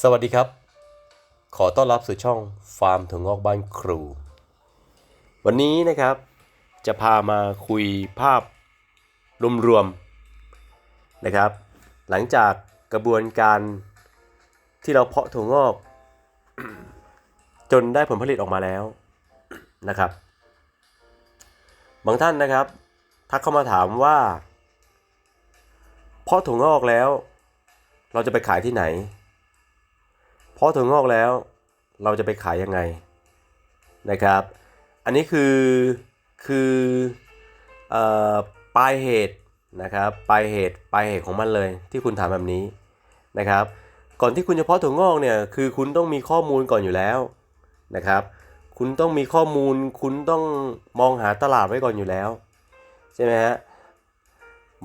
สวัสดีครับ ขอต้อนรับสู่ช่องฟาร์มถั่วงอกบ้านครู วันนี้นะครับ จะพามาคุยภาพรวมๆนะครับ หลังจากกระบวนการที่เราเพาะถั่วงอก จนได้ผลผลิตออกมาแล้วนะครับ บางท่านนะครับ ทักเข้ามาถามว่าเพาะถั่วงอกแล้ว เราจะไปขายที่ไหน ราะถั่วงอกแล้วเราจะไปขายยังไงนะครับ อันนี้คือคืออปลายเหตุนะครับปลายเหตุปลายเหตุของมันเลยที่คุณถามแบบนี้นะครับ ก่อนที่คุณจะเพาะถั่วงอกเนี่ยคือคุณต้องมีข้อมูลก่อนอยู่แล้วนะครับ คุณต้องมีข้อมูลคุณต้องมองหาตลาดไว้ก่อนอยู่แล้วใช่ไหมฮะ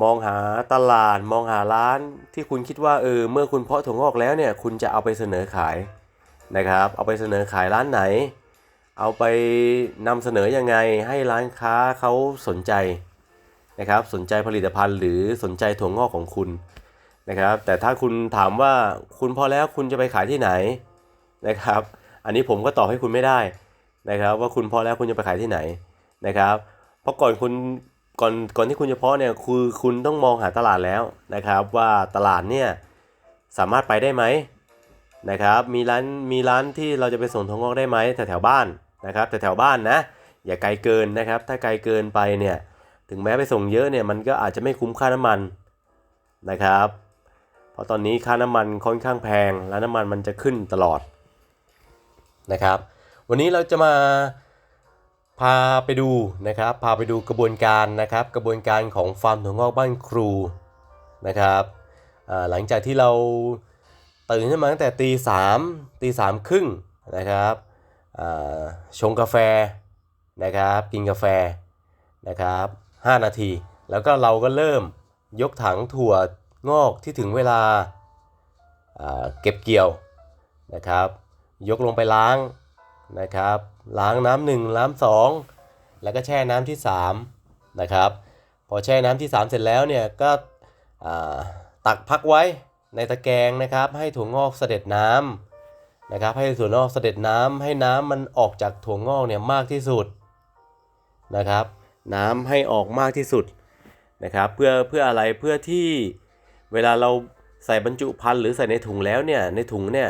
มองหาตลาดมองหาร้านที่คุณคิดว่าเออเมื่อคุณเพาะถั่วงอกแล้วเนี่ยคุณจะเอาไปเสนอขายนะครับ เอาไปเสนอขายร้านไหน เอาไปนำเสนอยังไงให้ร้านค้าเขาสนใจนะครับสนใจผลิตภัณฑ์หรือสนใจถั่วงอกของคุณนะครับ แต่ถ้าคุณถามว่าคุณพอแล้วคุณจะไปขายที่ไหนนะครับ อันนี้ผมก็ตอบให้คุณไม่ได้นะครับ ว่าคุณพอแล้วคุณจะไปขายที่ไหนนะครับ เพราะก่อนคุณ ก่อนก่อนที่คุณจะเพาะเนี่ยคือคุณต้องมองหาตลาดแล้วนะครับ ว่าตลาดเนี่ยสามารถไปได้ไหมนะครับมีร้านมีร้านที่เราจะไปส่งทองงอกได้ไหมแถวแถวบ้านนะครับแต่แถวบ้านนะอย่าไกลเกินนะครับ ถ้าไกลเกินไปเนี่ยถึงแม้ไปส่งเยอะเนี่ยมันก็อาจจะไม่คุ้มค่าน้ำมันนะครับ เพราะตอนนี้ค่าน้ำมันค่อนข้างแพง แล้วน้ำมันมันจะขึ้นตลอดนะครับ วันนี้เราจะมา พาไปดูนะครับ พาไปดูกระบวนการนะครับ กระบวนการของฟาร์มถั่วงอกบ้านครูนะครับหลังจากที่เราตื่นขึ้นมาตั้งแต่ตีสามตีสามครึ่งนะครับชงกาแฟนะครับกินกาแฟนะครับ5นาที แล้วก็เราก็เริ่มยกถังถั่วงอกที่ถึงเวลาาเก็บเกี่ยวนะครับ ยกลงไปล้าง นะครับ ล้างน้ำหนึ่งน้ำสองแล้วก็แช่น้ำที่3นะครับพอแช่น้ำที่ 3 เสร็จแล้วเนี่ยก็ตักพักไว้ในตะแกรงนะครับ ให้ถั่วงอกเสด็จน้ำนะครับ ให้ถั่วงอกเสด็จน้ำให้น้ำมันออกจากถั่วงอกเนี่ยมากที่สุดนะครับ น้ำให้ออกมากที่สุดนะครับเพื่อเพื่ออะไรเพื่อที่เวลาเราใส่บรรจุภัณฑ์หรือใส่ในถุงแล้วเนี่ยในถุงเนี่ย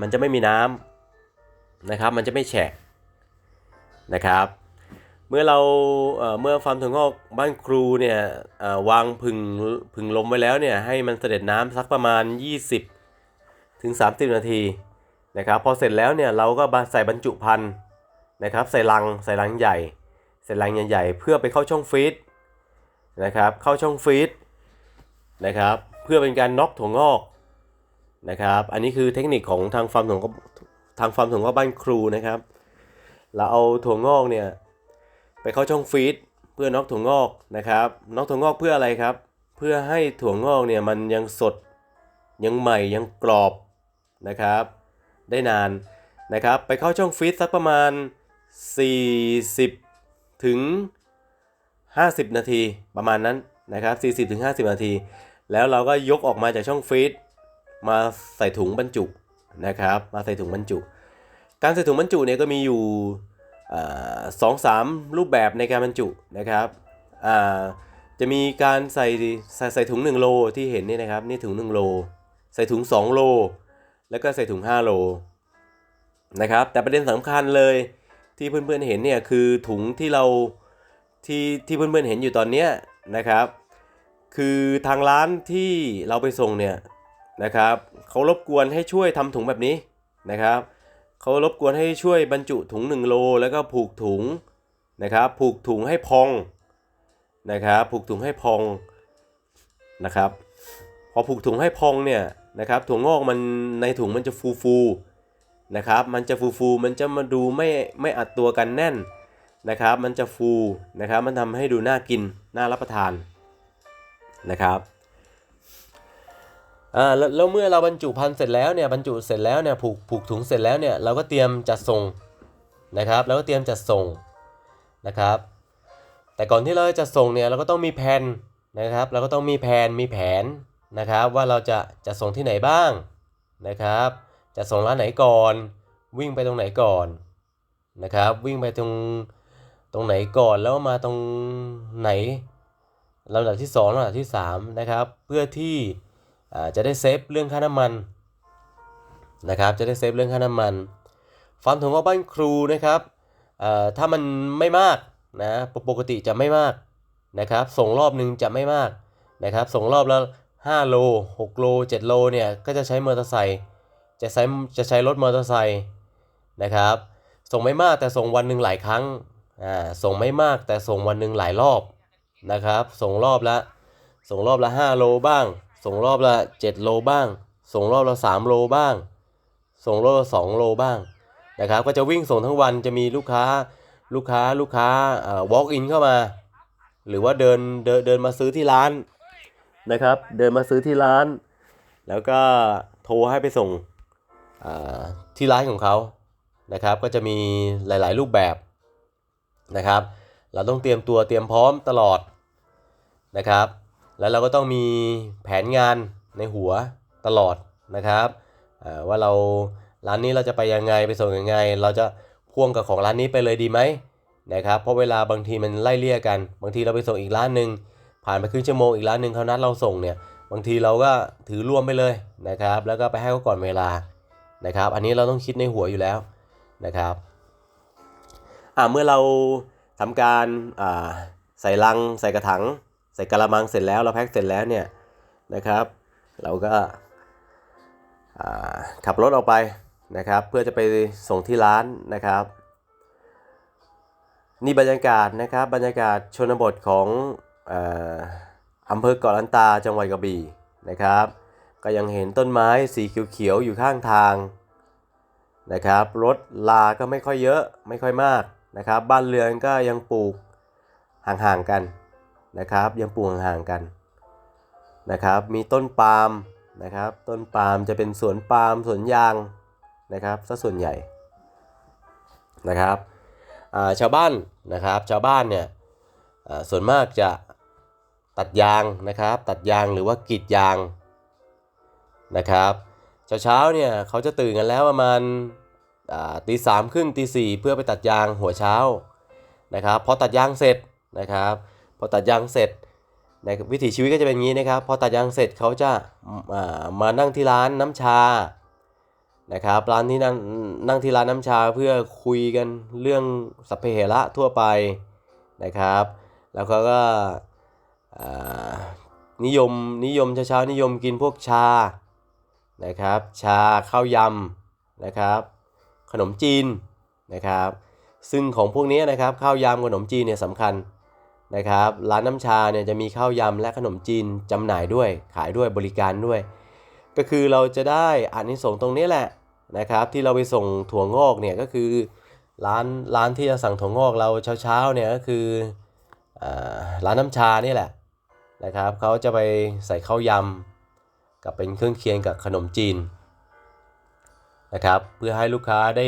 มันจะไม่มีน้ำ นะครับ มันจะไม่แฉะนะครับ เมื่อเราเมื่อฟาร์มถั่วงอกบ้านครูเนี่ยวางผึ่งผึ่งลมไว้แล้วเนี่ยให้มันเสด็จน้ำสักประมาณ 20 ถึง 30 นาทีนะครับพอเสร็จแล้วเนี่ยเราก็ใส่บรรจุภัณฑ์นะครับใส่ลังใส่ลังใหญ่ ใส่ลังใหญ่ๆเพื่อไปเข้าช่องฟรีซนะครับเข้าช่องฟรีซนะครับเพื่อเป็นการน็อกถั่วงอกนะครับอันนี้คือเทคนิคของทางฟาร์มถั่วงอก ทางฟาร์มถั่วงอกบ้านครูนะครับ เราเอาถั่วงอกเนี่ยไปเข้าช่องฟรีดเพื่อน็อกถั่วงอกนะครับน็อกถั่วงอกเพื่ออะไรครับ เพื่อให้ถั่วงอกเนี่ยมันยังสดยังใหม่ยังกรอบนะครับ ได้นานนะครับ ไปเข้าช่องฟรีดสักประมาณ 40 ถึง 50 นาทีประมาณนั้นนะครับ40ถึง50 นาที แล้วเราก็ยกออกมาจากช่องฟรีดมาใส่ถุงบรรจุ นะครับมาใส่ถุงบรรจุ การใส่ถุงบรรจุเนี่ยก็มีอยู่สองสามรูปแบบในการบรรจุนะครับจะมีการใส่ใส่ใส่ถุง 1 โลที่เห็นนี่นะครับนี่ถุง 1 โล ใส่ถุง 2 โล แล้วก็ใส่ถุง 5 โลนะครับแต่ประเด็นสำคัญเลยที่เพื่อนๆเห็นเนี่ยคือถุงที่เราที่ที่เพื่อนๆเห็นอยู่ตอนเนี้ยนะครับ คือทางร้านที่เราไปส่งเนี่ย นะครับเขารบกวนให้ช่วยทำถุงแบบนี้นะครับเขารบกวนให้ช่วยบรรจุถุง1โลแล้วก็ผูกถุงนะครับผูกถุงให้พองนะครับผูกถุงให้พองนะครับพอผูกถุงให้พองเนี่ยนะครับถั่วงอกมันในถุงมันจะฟูฟูนะครับมันจะฟูฟูมันจะมาดูไม่ไม่อัดตัวกันแน่นนะครับมันจะฟูนะครับมันทำให้ดูน่ากินน่ารับประทานนะครับ อ่าแล้วเมื่อเราบรรจุพันธุ์เสร็จแล้วเนี่ยบรรจุเสร็จแล้วเนี่ยผูกผูกถุงเสร็จแล้วเนี่ยเราก็เตรียมจัดส่งนะครับแล้วก็เตรียมจัดส่งนะครับ แต่ก่อนที่เราจะส่งเนี่ยเราก็ต้องมีแผนนะครับ เราก็ต้องมีแผนมีแผนนะครับ ว่าเราจะจะส่งที่ไหนบ้างนะครับ จะส่งร้านไหนก่อน วิ่งไปตรงไหนก่อนนะครับ วิ่งไปตรงตรงไหนก่อนแล้วมาตรงไหนลำดับที่2ลำดับที่3นะครับ เพื่อที่ จะได้เซฟเรื่องค่าน้ำมันนะครับ จะได้เซฟเรื่องค่าน้ำมันฟาร์มถั่วงอกบ้านครูนะครับถ้ามันไม่มากนะปกติจะไม่มากนะครับ ส่งรอบหนึ่งจะไม่มากนะครับ ส่งรอบละ5โล6โล7โลเนี่ยก็จะใช้มอเตอร์ไซค์จะใช้จะใช้รถมอเตอร์ไซค์นะครับ ส่งไม่มากแต่ส่งวันหนึ่งหลายครั้งอ่าส่งไม่มากแต่ส่งวันหนึ่งหลายรอบนะครับ ส่งรอบละส่งรอบละ 5 โลบ้าง ส่งรอบละ 7 โลบ้าง ส่งรอบละ 3 โลบ้าง ส่งรอบละ 2 โลบ้างนะครับ ก็จะวิ่งส่งทั้งวันจะมีลูกค้าลูกค้าลูกค้าเอ่อ walk in เข้ามา หรือว่าเดินเดินเดินมาซื้อที่ร้านนะครับ เดินมาซื้อที่ร้าน แล้วก็โทรให้ไปส่งที่ร้านของเขานะครับ ก็จะมีหลาย ๆ รูปแบบนะครับ เราต้องเตรียมตัวเตรียมพร้อมตลอดนะครับ แล้วเราก็ต้องมีแผนงานในหัวตลอดนะครับว่าเราร้านนี้เราจะไปยังไงไปส่งยังไง เราจะพ่วงกับของร้านนี้ไปเลยดีไหมนะครับเพราะเวลาบางทีมันไล่เลี่ยกัน บางทีเราไปส่งอีกร้านหนึ่งผ่านไปครึ่งชั่วโมงอีกร้านหนึ่งเขานัดเราส่งเนี่ยบางทีเราก็ถือร่วมไปเลยนะครับ แล้วก็ไปให้เขาก่อนเวลานะครับ อันนี้เราต้องคิดในหัวอยู่แล้วนะครับอ่าเมื่อเราทำการอ่าใส่ลังใส่กระถาง ใส่กระมังเสร็จแล้วเราแพ็คเสร็จแล้วเนี่ยนะครับ เราก็ขับรถออกไปนะครับ เพื่อจะไปส่งที่ร้านนะครับ นี่บรรยากาศนะครับบรรยากาศชนบทของอ่ออำเภอเกาะลันตาจังหวัดกระบี่นะครับ ก็ยังเห็นต้นไม้สีเขียวๆอยู่ข้างทางนะครับรถลาก็ไม่ค่อยเยอะไม่ค่อยมากนะครับ บ้านเรือนก็ยังปลูกห่างๆกัน นะครับ ยังปลูกห่างกันนะครับ มีต้นปาล์มนะครับ ต้นปาล์มจะเป็นสวนปาล์มสวนยางนะครับซะส่วนใหญ่นะครับาชาวบ้านนะครับชาวบ้านเนี่ยส่วนมากจะตัดยางนะครับ ตัดยางหรือว่ากรีดยางนะครับเช้าเช้าๆเนี่ยเขาจะตื่นกันแล้วประมาณตีสามครึ่งตีสี่เพื่อไปตัดยางหัวเช้านะครับพอตัดยางเสร็จนะครับ พอตัดยางเสร็จในวิถีชีวิตก็จะเป็นอย่างนี้นะครับ พอตัดยางเสร็จเขาจะมานั่งที่ร้านน้ำชานะครับร้านที่นั่งนั่งที่ร้านน้ำชาเพื่อคุยกันเรื่องสัพเพเหระทั่วไปนะครับ แล้วเขาก็นิยมนิยมเช้าๆนิยมกินพวกชานะครับ ชาข้าวยำนะครับ ขนมจีนนะครับ ซึ่งของพวกนี้นะครับข้าวยำขนมจีนเนี่ยสำคัญ นะครับ ร้านน้ำชาเนี่ยจะมีข้าวยำและขนมจีนจำหน่ายด้วย ขายด้วยบริการด้วย ก็คือเราจะได้อานิสงส์ตรงนี้แหละนะครับ ที่เราไปส่งถั่วงอกเนี่ยก็คือร้านร้านที่จะสั่งถั่วงอกเราเช้าๆเนี่ยก็คืออร้านน้ำชานี่แหละนะครับเขาจะไปใส่ข้าวยำกับเป็นเครื่องเคียงกับขนมจีนนะครับเพื่อให้ลูกค้าได้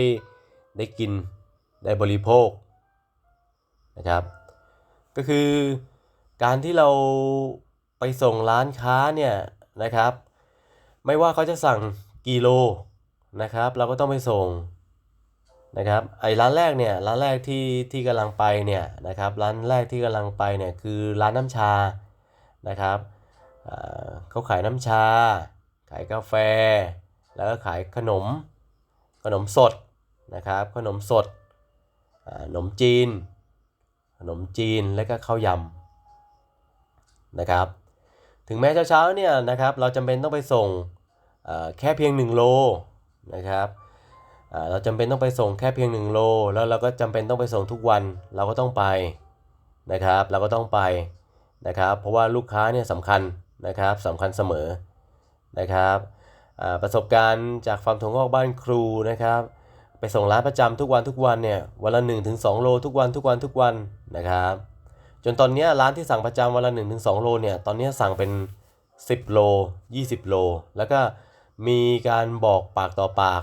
ได้กินได้บริโภคนะครับ ก็คือการที่เราไปส่งร้านค้าเนี่ยนะครับ ไม่ว่าเขาจะสั่งกิโลนะครับ เราก็ต้องไปส่งนะครับไอ้ร้านแรกเนี่ยร้านแรกที่ที่กำลังไปเนี่ยนะครับร้านแรกที่กำลังไปเนี่ยคือร้านน้ำชานะครับเขาขายน้ำชา ขายกาแฟ แล้วก็ขายขนมขนมสดนะครับขนมสดขนมจีน ขนมจีนและก็ข้าวยำนะครับ ถึงแม้เช้าๆเนี่ยนะครับเราจำเป็นต้องไปส่งแค่เพียง 1 โลนะครับเราจำเป็นต้องไปส่งแค่เพียง 1 โล แล้วเราก็จำเป็นต้องไปส่งทุกวันเราก็ต้องไปนะครับ เราก็ต้องไปนะครับ เพราะว่าลูกค้าเนี่ยสำคัญนะครับสำคัญเสมอนะครับประสบการณ์จากฟาร์มถั่วงอกบ้านครูนะครับ ไปส่งร้านประจำทุกวันทุกวันเนี่ยวันละ1ถึง2โลทุกวันทุกวันทุกวันนะครับ จนตอนนี้ร้านที่สั่งประจำวันละ1ถึง2โลเนี่ยตอนนี้สั่งเป็น 10 โล 20 โล แล้วก็มีการบอกปากต่อปาก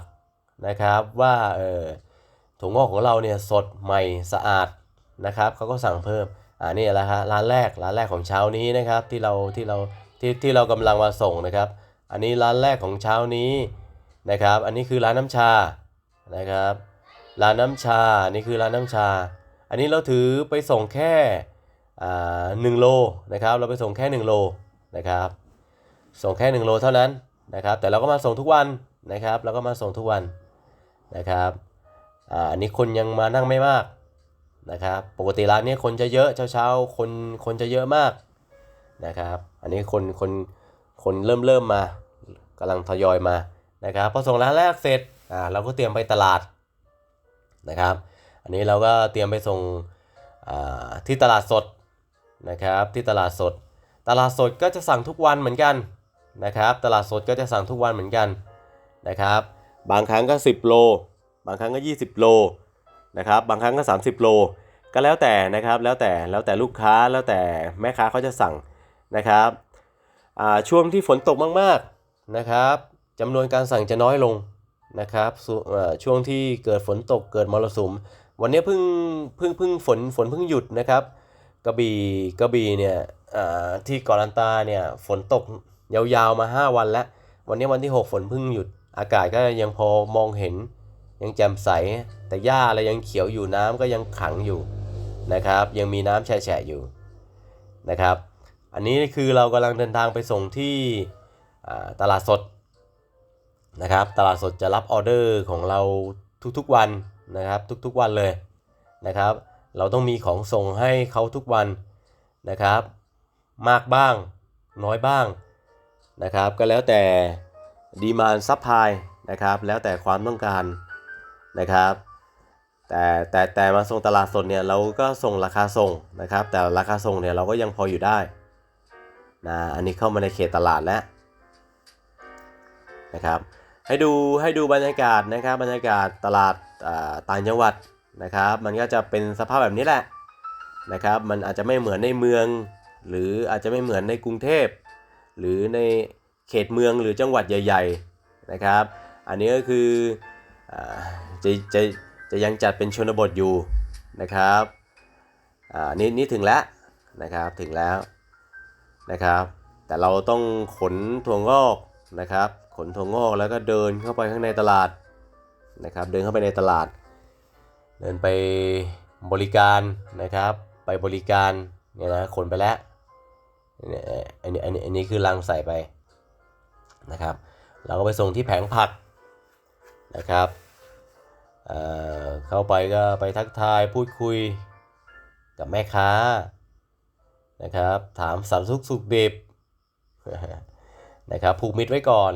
นะครับว่าเออถั่วงอกของเราเนี่ยสดใหม่สะอาดนะครับเขาก็สั่งเพิ่มอ่านี่แหละฮะร้านแรกร้านแรกของเช้านี้นะครับที่เราที่เราที่ที่เรากำลังมาส่งนะครับ อันนี้ร้านแรกของเช้านี้นะครับ อันนี้คือร้านน้ำชา นะครับ ร้านน้ำชา นี่คือร้านน้ำชา อันนี้เราถือไปส่งแค่หนึ่งโลนะครับ เราไปส่งแค่หนึ่งโลนะครับ ส่งแค่หนึ่งโลเท่านั้นนะครับ แต่เราก็มาส่งทุกวันนะครับ เราก็มาส่งทุกวันนะครับอันนี้คนยังมานั่งไม่มากนะครับ ปกติร้านนี้คนจะเยอะเช้าเช้าๆคนคนจะเยอะมากนะครับ อันนี้คนคนคนเริ่มเริ่มมากำลังทยอยมานะครับพอส่งร้านแรกเสร็จ อ่าเราก็เตรียมไปตลาดนะครับ อันนี้เราก็เตรียมไปส่งอ่าที่ตลาดสดนะครับ ที่ตลาดสด ตลาดสดก็จะสั่งทุกวันเหมือนกันนะครับ ตลาดสดก็จะสั่งทุกวันเหมือนกันนะครับ บางครั้งก็ 10 โล บางครั้งก็ 20 โลนะครับ บางครั้งก็ 30 โล ก็แล้วแต่นะครับ แล้วแต่ แล้วแต่ลูกค้า แล้วแต่แม่ค้าเขาจะสั่งนะครับช่วงที่ฝนตกมากๆนะครับจำนวนการสั่งจะน้อยลง นะครับช่วงที่เกิดฝนตกเกิดมรสุม วันนี้เพิ่งเพิ่งเพิ่งฝนฝนเพิ่งหยุดนะครับกระบี่กระบี่เนี่ยที่เกาะลันตาเนี่ยฝนตกยาวๆมา 5 วันแล้ว วันนี้วันที่ 6 ฝนเพิ่งหยุด อากาศก็ยังพอมองเห็นยังแจ่มใส แต่หญ้าอะไรยังเขียวอยู่น้ำก็ยังขังอยู่นะครับ ยังมีน้ำแฉะอยู่นะครับ อันนี้คือเรากำลังเดินทางไปส่งที่ตลาดสด นะครับ ตลาดสดจะรับออเดอร์ของเราทุกๆวันนะครับ ทุกๆวันเลยนะครับ เราต้องมีของส่งให้เขาทุกวันนะครับ มากบ้างน้อยบ้างนะครับ ก็แล้วแต่ดีมานซัพพลายนะครับ แล้วแต่ความต้องการนะครับ แต่แต่แต่มาส่งตลาดสดเนี่ยเราก็ส่งราคาส่งนะครับ แต่ราคาส่งเนี่ยเราก็ยังพออยู่ได้นะอันนี้เข้ามาในเขตตลาดแล้วนะครับ ให้ดูให้ดูบรรยากาศนะครับบรรยากาศตลาดต่างจังหวัดนะครับ มันก็จะเป็นสภาพแบบนี้แหละนะครับ มันอาจจะไม่เหมือนในเมือง หรืออาจจะไม่เหมือนในกรุงเทพ หรือในเขตเมืองหรือจังหวัดใหญ่ ๆนะครับ อันนี้ก็คืออจะจะจะยังจัดเป็นชนบทอยู่นะครับอ่านี่นี่ถึงแล้วนะครับถึงแล้วนะครับ แต่เราต้องขนถั่วงอกนะครับ ขนถั่วงอกแล้วก็เดินเข้าไปข้างในตลาดนะครับ เดินเข้าไปในตลาด เดินไปบริการนะครับ ไปบริการเนี่ยนะขนไปแล้วอันนี้อันนี้อันนี้คือลังใส่ไปนะครับ เราก็ไปส่งที่แผงผักนะครับเเข้าไปก็ไปทักทายพูดคุยกับแม่ค้านะครับ ถามสารทุกข์สุขดิบนะครับผูกมิตรไว้ก่อน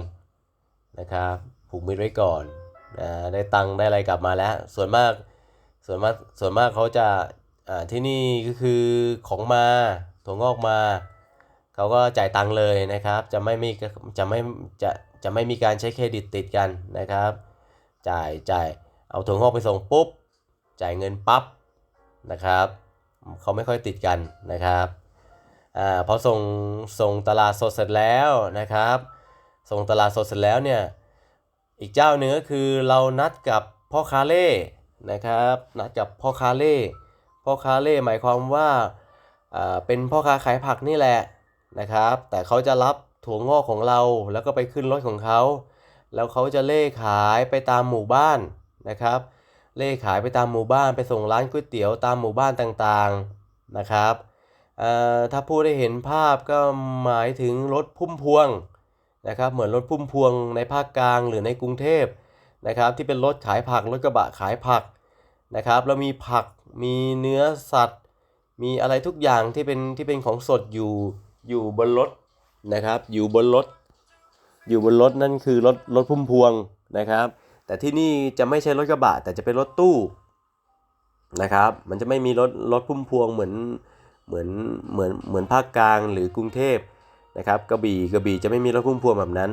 นะครับผูกมิตรไว้ก่อนนะได้ตังค์ได้อะไรกลับมาแล้ว ส่วนมากส่วนมากส่วนมากเขาจะอ่าที่นี่ก็คือของมาถั่วงอกมาเขาก็จ่ายตังค์เลยนะครับ จะไม่มีจะไม่จะจะไม่มีการใช้เครดิตติดกันนะครับ จ่ายจ่ายเอาถั่วงอกไปส่งปุ๊บ จ่ายเงินปั๊บนะครับเขาไม่ค่อยติดกันนะครับอ่าพอส่งส่งตลาดสดเสร็จแล้วนะครับ ส่งตลาดสดเสร็จแล้วเนี่ย อีกเจ้าหนึ่งก็คือเรานัดกับพ่อค้าเล่นะครับ นัดกับพ่อค้าเล่พ่อค้าเล่หมายความว่าอ่าเป็นพ่อค้าขายผักนี่แหละนะครับ แต่เขาจะรับถั่วงอกของเราแล้วก็ไปขึ้นรถของเขา แล้วเขาจะเล่ขายไปตามหมู่บ้านนะครับ เล่ขายไปตามหมู่บ้านไปส่งร้านก๋วยเตี๋ยวตามหมู่บ้านต่างๆนะครับอ่อถ้าผู้ได้เห็นภาพก็หมายถึงรถพุ่มพวง นะครับเหมือนรถพุ่มพวงในภาคกลางหรือในกรุงเทพนะครับที่เป็นรถขายผักรถกระบะขายผักนะครับแล้วมีผักมีเนื้อสัตว์ มีอะไรทุกอย่างที่เป็นที่เป็นของสดอยู่อยู่บนรถนะครับ อยู่บนรถ อยู่บนรถนั่นคือรถรถพุ่มพวงนะครับ แต่ที่นี่จะไม่ใช่รถกระบะแต่จะเป็นรถตู้นะครับมันจะไม่มีรถรถพุ่มพวงเหมือนเหมือนเหมือนเหมือนภาคกลางหรือกรุงเทพ นะครับกระบี่กระบี่จะไม่มีรถพุ่มพวงแบบนั้น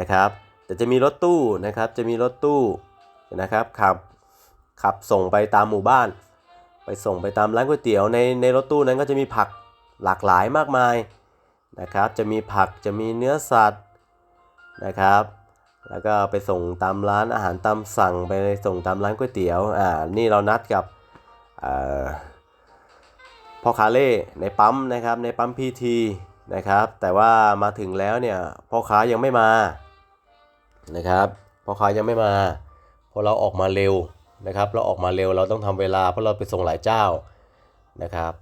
นะครับ แต่จะมีรถตู้นะครับจะมีรถตู้นะครับขับขับส่งไปตามหมู่บ้าน ไปส่งไปตามร้านก๋วยเตี๋ยวในในรถตู้นั้นก็จะมีผักหลากหลายมากมายนะครับ จะมีผักจะมีเนื้อสัตว์นะครับ แล้วก็ไปส่งตามร้านอาหารตามสั่งไปส่งตามร้านก๋วยเตี๋ยวอ่านี่เรานัดกับพ่อคาเล่ในปั๊มนะครับในปั๊มพีที นะครับ แต่ว่ามาถึงแล้วเนี่ยพ่อค้ายังไม่มานะครับพ่อค้ายังไม่มาเพราะเราออกมาเร็วนะครับ เราออกมาเร็วเราต้องทำเวลาเพราะเราไปส่งหลายเจ้านะครับ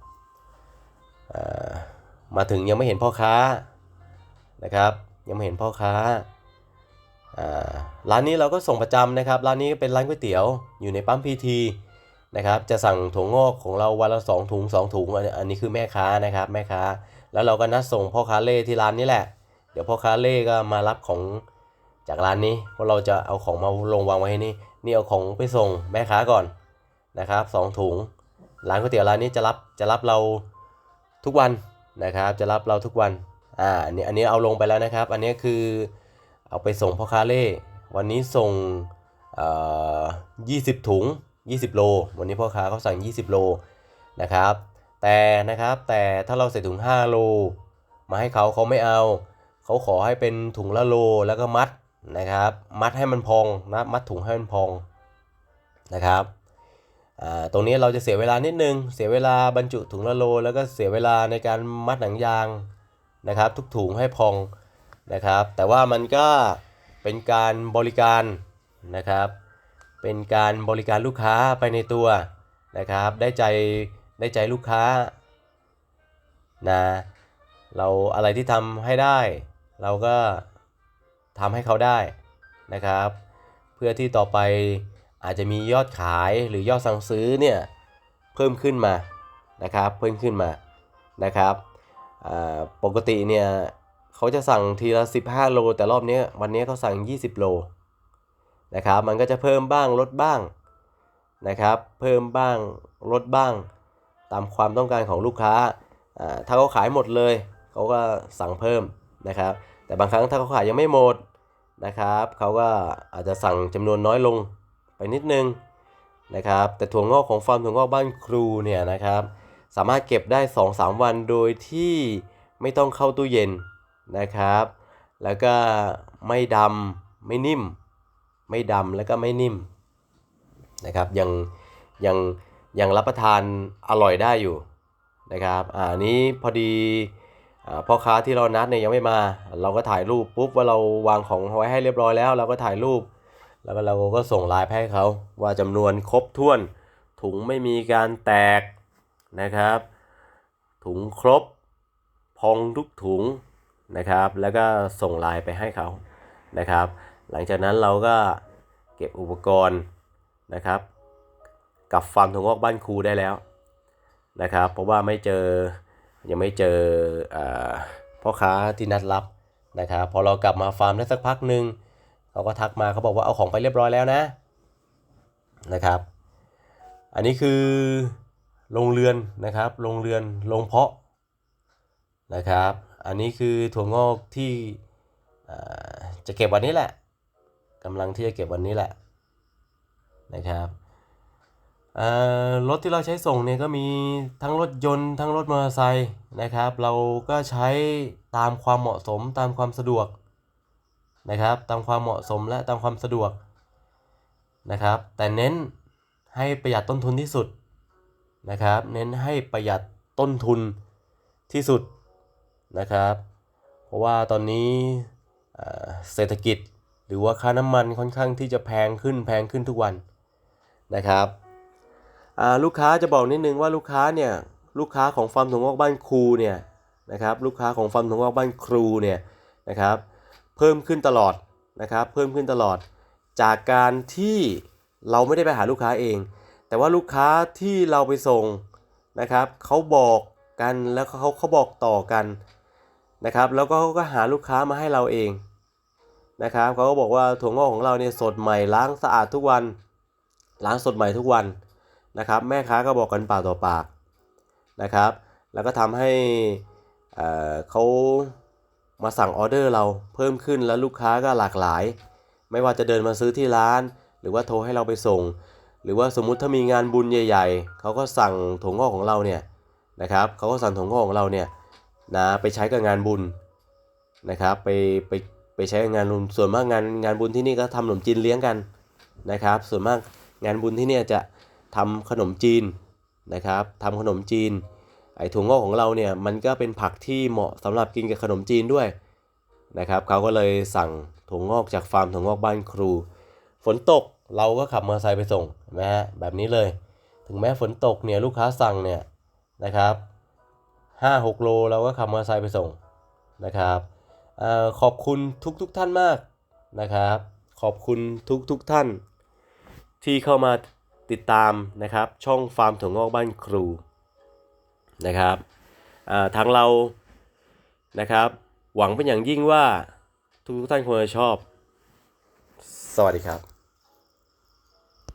มาถึงยังไม่เห็นพ่อค้านะครับ ยังไม่เห็นพ่อค้าร้านนี้เราก็ส่งประจำนะครับ ร้านนี้เป็นร้านก๋วยเตี๋ยวอยู่ในปั๊มพีทีนะครับ จะสั่งถั่วงอกของเราวันละสองถุงสองถุงอันนี้คือแม่ค้านะครับแม่ค้า แล้วเราก็นัดส่งพ่อค้าเล่ที่ร้านนี้แหละ เดี๋ยวพ่อค้าเล่ก็มารับของจากร้านนี้เพราะเราจะเอาของมาลงวางไว้ให้นี่นี่เอาของไปส่งแม่ค้าก่อนนะครับสองถุงร้านก๋วยเตี๋ยวร้านนี้จะรับจะรับเราทุกวันนะครับ จะรับเราทุกวันอ่าอันนี้อันนี้เอาลงไปแล้วนะครับ อันนี้คือเอาไปส่งพ่อค้าเล่วันนี้ส่งเอ่อ20 ถุง 20 โล วันนี้พ่อค้าเขาสั่ง 20 โลนะครับ แต่นะครับแต่ถ้าเราใส่ถุง5โลมาให้เขาเขาไม่เอา เขาขอให้เป็นถุงละโลแล้วก็มัดนะครับ มัดให้มันพองนะมัดถุงให้มันพองนะครับตรงนี้เราจะเสียเวลานิดนึง เสียเวลาบรรจุถุงละโล แล้วก็เสียเวลาในการมัดหนังยางนะครับ ทุกถุงให้พองนะครับ แต่ว่ามันก็เป็นการบริการนะครับ เป็นการบริการลูกค้าไปในตัวนะครับ ได้ใจ ได้ใจลูกค้านะเราอะไรที่ทำให้ได้ เราก็ทำให้เขาได้นะครับ เพื่อที่ต่อไปอาจจะมียอดขายหรือยอดสั่งซื้อเนี่ยเพิ่มขึ้นมานะครับเพิ่มขึ้นมานะครับปกติเนี่ยเขาจะสั่งทีละ 15 โล แต่รอบนี้วันนี้เขาสั่ง 20 โลนะครับมันก็จะเพิ่มบ้างลดบ้างนะครับเพิ่มบ้างลดบ้าง ตามความต้องการของลูกค้า ถ้าเขาขายหมดเลยเขาก็สั่งเพิ่มนะครับ แต่บางครั้งถ้าเขาขายยังไม่หมดนะครับเขาก็อาจจะสั่งจำนวนน้อยลงไปนิดนึงนะครับแต่ถั่วงอกของฟาร์มถั่วงอกบ้านครูเนี่ยนะครับสามารถเก็บได้ 2-3 วันโดยที่ไม่ต้องเข้าตู้เย็นนะครับ แล้วก็ไม่ดำไม่นิ่ม ไม่ดำแล้วก็ไม่นิ่มนะครับยังยัง ยังรับประทานอร่อยได้อยู่นะครับอ่าอันนี้พอดีอพ่อค้าที่เรานัดเนี่ยยังไม่มา เราก็ถ่ายรูปปุ๊บว่าเราวางของไว้ให้เรียบร้อยแล้ว เราก็ถ่ายรูป แล้วก็เราก็ส่งไลน์ไปให้เขาว่าจำนวนครบถ้วน ถุงไม่มีการแตกนะครับ ถุงครบพองทุกถุงนะครับ แล้วก็ส่งไลน์ไปให้เขานะครับ หลังจากนั้นเราก็เก็บอุปกรณ์นะครับ กับฟาร์มถั่วงอกบ้านครูได้แล้วนะครับ เพราะว่าไม่เจอยังไม่เจออพ่อค้าที่นัดรับนะครับพอเรากลับมาฟาร์มได้สักพักหนึ่งเขาก็ทักมาเขาบอกว่าเอาของไปเรียบร้อยแล้วนะนะครับ อันนี้คือโรงเรือนนะครับโรงเรือนโรงเพาะนะครับ อันนี้คือถั่วงอกที่จะเก็บวันนี้แหละกำลังที่จะเก็บวันนี้แหละนะครับ รถที่เราใช้ส่งเนี่ยก็มีทั้งรถยนต์ ทั้งรถมอเตอร์ไซค์นะครับ เราก็ใช้ตามความเหมาะสมตามความสะดวกนะครับ ตามความเหมาะสมและตามความสะดวกนะครับ แต่เน้นให้ประหยัดต้นทุนที่สุดนะครับ เน้นให้ประหยัดต้นทุนที่สุดนะครับ เพราะว่าตอนนี้เศรษฐกิจหรือว่าค่าน้ำมันค่อนข้างที่จะแพงขึ้นแพงขึ้นทุกวันนะครับ ลูกค้าจะบอกนิดนึงว่าลูกค้าเนี่ยลูกค้าของฟาร์มถั่วงอกบ้านครูเนี่ยนะครับลูกค้าของฟาร์มถั่วงอกบ้านครูเนี่ยนะครับเพิ่มขึ้นตลอดนะครับเพิ่มขึ้นตลอด จากการที่เราไม่ได้ไปหาลูกค้าเอง แต่ว่าลูกค้าที่เราไปส่งนะครับเขาบอกกันแล้วเขาเขาบอกต่อกันนะครับแล้วก็เขาก็หาลูกค้ามาให้เราเองนะครับเขาก็บอกว่าถั่วงอกของเราเนี่ยสดใหม่ล้างสะอาดทุกวันล้างสดใหม่ทุกวัน นะครับ แม่ค้าก็บอกกันปากต่อปากนะครับ แล้วก็ทำให้เอ่อเขามาสั่งออเดอร์เราเพิ่มขึ้นแล้วลูกค้าก็หลากหลาย ไม่ว่าจะเดินมาซื้อที่ร้าน หรือว่าโทรให้เราไปส่ง หรือว่าสมมุติถ้ามีงานบุญใหญ่ ๆเขาก็สั่งถั่วงอกของเราเนี่ยนะครับเขาก็สั่งถั่วงอกของเราเนี่ยนะไปใช้กับงานบุญนะครับไปไปไปใช้กับงานบุญส่วนมากงานงานบุญที่นี่ก็ทำขนมจีนเลี้ยงกันนะครับ ส่วนมากงานบุญที่นี่จะ ทำขนมจีนนะครับทำขนมจีน ไอ้ถั่วงอกของเราเนี่ยมันก็เป็นผักที่เหมาะสำหรับกินกับขนมจีนด้วยนะครับเขาก็เลยสั่งถั่วงอกจากฟาร์มถั่วงอกบ้านครู ฝนตกเราก็ขับมอเตอร์ไซค์ไปส่งนไหมฮะแบบนี้เลย ถึงแม้ฝนตกเนี่ยลูกค้าสั่งเนี่ยนะครับห้าหกโลเราก็ขับมอเตอร์ไซค์ไปส่งนะครับออขอบคุณทุกทุกท่านมากนะครับ ขอบคุณทุกทุกท่าน ที่เข้ามา ติดตามนะครับช่องฟาร์มถั่วงอกบ้านครูนะครับทางเรานะครับ หวังเป็นอย่างยิ่งว่าทุกท่านคงจะชอบ สวัสดีครับ